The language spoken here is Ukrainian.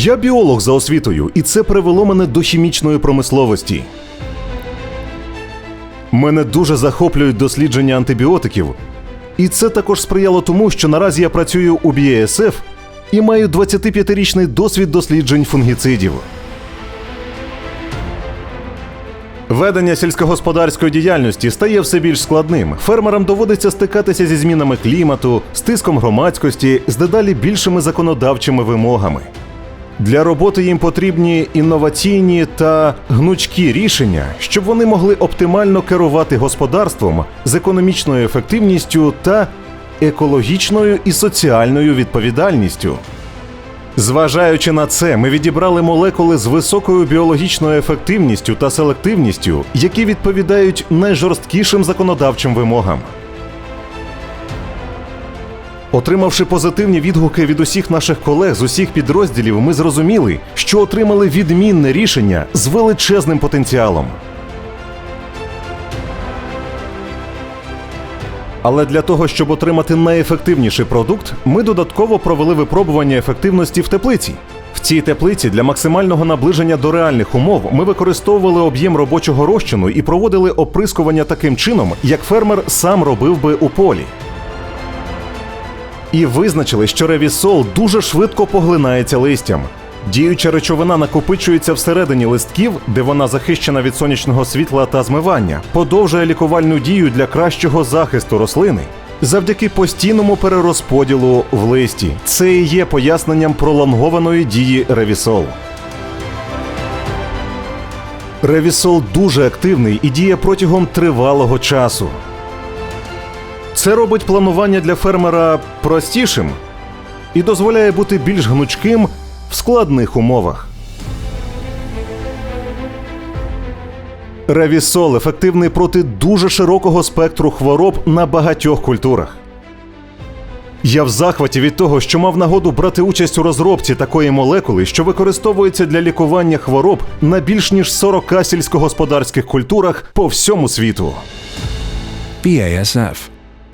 Я біолог за освітою, і це привело мене до хімічної промисловості. Мене дуже захоплюють дослідження антибіотиків, і це також сприяло тому, що наразі я працюю у BASF і маю 25-річний досвід досліджень фунгіцидів. Ведення сільськогосподарської діяльності стає все більш складним. Фермерам доводиться стикатися зі змінами клімату, з тиском громадськості, з дедалі більшими законодавчими вимогами. Для роботи їм потрібні інноваційні та гнучкі рішення, щоб вони могли оптимально керувати господарством з економічною ефективністю та екологічною і соціальною відповідальністю. Зважаючи на це, ми відібрали молекули з високою біологічною ефективністю та селективністю, які відповідають найжорсткішим законодавчим вимогам. Отримавши позитивні відгуки від усіх наших колег з усіх підрозділів, ми зрозуміли, що отримали відмінне рішення з величезним потенціалом. Але для того, щоб отримати найефективніший продукт, ми додатково провели випробування ефективності в теплиці. В цій теплиці для максимального наближення до реальних умов ми використовували об'єм робочого розчину і проводили оприскування таким чином, як фермер сам робив би у полі. І визначили, що ревісол дуже швидко поглинається листям. Діюча речовина накопичується всередині листків, де вона захищена від сонячного світла та змивання, подовжує лікувальну дію для кращого захисту рослини. Завдяки постійному перерозподілу в листі. Це і є поясненням пролонгованої дії ревісол. Ревісол дуже активний і діє протягом тривалого часу. Це робить планування для фермера простішим і дозволяє бути більш гнучким в складних умовах. Ревісол ефективний проти дуже широкого спектру хвороб на багатьох культурах. Я в захваті від того, що мав нагоду брати участь у розробці такої молекули, що використовується для лікування хвороб на більш ніж 40 сільськогосподарських культурах по всьому світу. BASF.